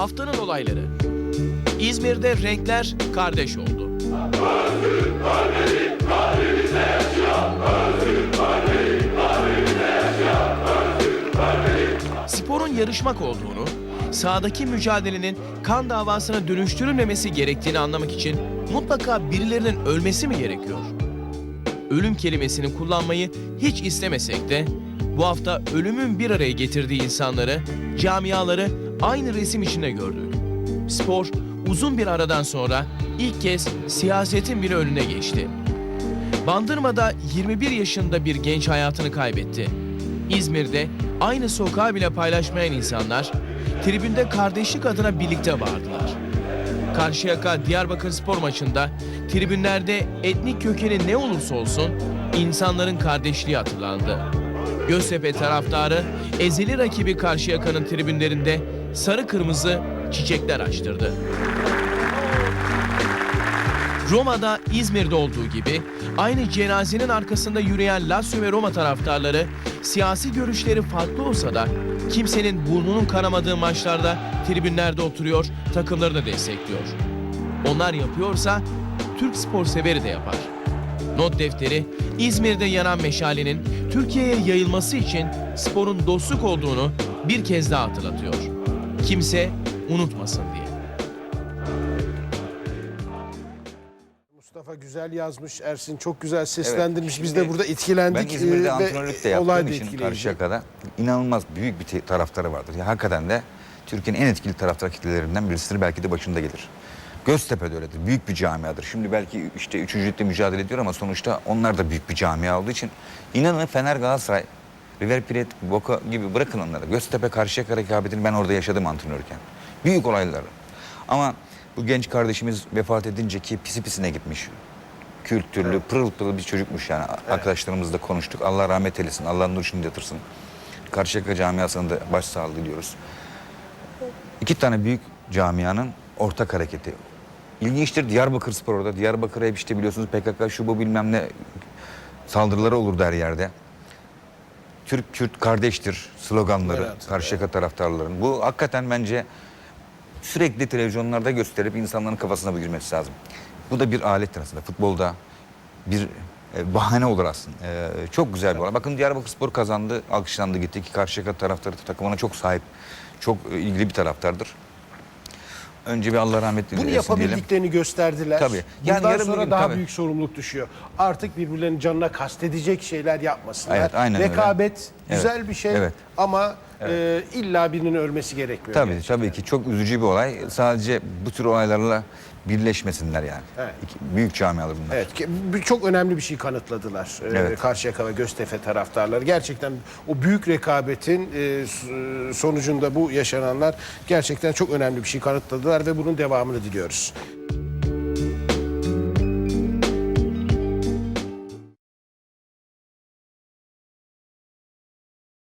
haftanın olayları. İzmir'de renkler kardeş oldu. Sporun yarışmak olduğunu, sahadaki mücadelenin kan davasına dönüştürülmemesi gerektiğini anlamak için mutlaka birilerinin ölmesi mi gerekiyor? Ölüm kelimesini kullanmayı hiç istemesek de bu hafta ölümün bir araya getirdiği insanları, camiaları aynı resim içinde gördük. Spor uzun bir aradan sonra ilk kez siyasetin bile önüne geçti. Bandırma'da 21 yaşında bir genç hayatını kaybetti. İzmir'de aynı sokağı bile paylaşmayan insanlar tribünde kardeşlik adına birlikte vardılar. Karşıyaka Diyarbakır spor maçında tribünlerde etnik kökeni ne olursa olsun insanların kardeşliği hatırlandı. Göztepe taraftarı ezeli rakibi Karşıyaka'nın tribünlerinde sarı kırmızı çiçekler açtırdı. Roma'da, İzmir'de olduğu gibi aynı cenazenin arkasında yürüyen Lazio ve Roma taraftarları siyasi görüşleri farklı olsa da kimsenin burnunun kanamadığı maçlarda tribünlerde oturuyor, takımları da destekliyor. Onlar yapıyorsa Türk spor severi de yapar. Not defteri İzmir'de yanan meşalenin Türkiye'ye yayılması için sporun dostluk olduğunu bir kez daha hatırlatıyor. Kimse unutmasın diye. Mustafa güzel yazmış, Ersin çok güzel seslendirmiş. Biz şimdi de burada etkilendik. Ben İzmir'de Ee, ve antrenörlük de yaptığım için. Karşıyaka'da inanılmaz büyük bir taraftarı vardır. Ya, hakikaten de Türkiye'nin en etkili taraftar kitlelerinden birisidir. Belki de başında gelir. Göztepe'de öyledir. Büyük bir camiadır. Şimdi belki işte üçüncülükte mücadele ediyor ama sonuçta onlar da büyük bir camia olduğu için inanın Fener Galatasaray River Plate, Boca gibi bırakın onları. Göztepe Karşıyaka rekabetini ben orada yaşadım antrenörken. Büyük olayları. Ama bu genç kardeşimiz vefat edince ki pisi pisine gitmiş kültürlü, pırıl pırıl bir çocukmuş yani. Arkadaşlarımızla konuştuk. Allah rahmet eylesin, Allah nur şimdi yatırsın. Karşıyaka camiasına da başsağlığı diliyoruz. İki tane büyük camianın ortak hareketi. İlginçtir Diyarbakır Spor orada. Diyarbakır'a hep işte biliyorsunuz PKK şu bu bilmem ne saldırıları olurdu her yerde. Türk Kürt kardeştir sloganları Evet, Karşıyaka taraftarların. Bu hakikaten bence sürekli televizyonlarda gösterip insanların kafasına bu girmesi lazım. Bu da bir alettir aslında futbolda bir e, bahane olur aslında. E, çok güzel bir olay. Bakın Diyarbakır Spor kazandı, alkışlandı gitti ki Karşıyaka taraftarı takımına çok sahip, çok e, ilgili bir taraftardır. Önce bir Allah rahmet Bunu eylesin diyelim. yapabildiklerini gösterdiler. Tabii. Yani Bundan yarın sonra gün, daha tabii. büyük sorumluluk düşüyor. Artık birbirlerinin canına kastedecek şeyler yapmasınlar. Evet, aynen öyle. Rekabet güzel Evet, bir şey evet. ama e, illa birinin ölmesi gerekmiyor. Tabii gerçekten. tabii ki çok üzücü bir olay. Sadece bu tür olaylarla birleşmesinler yani. Evet. İki- büyük camialar bunlar. Evet, ki- çok önemli bir şey kanıtladılar e, Evet. Karşıyaka ve Göztepe taraftarları. Gerçekten o büyük rekabetin e, s- sonucunda bu yaşananlar gerçekten çok önemli bir şey kanıtladılar ve bunun devamını diliyoruz.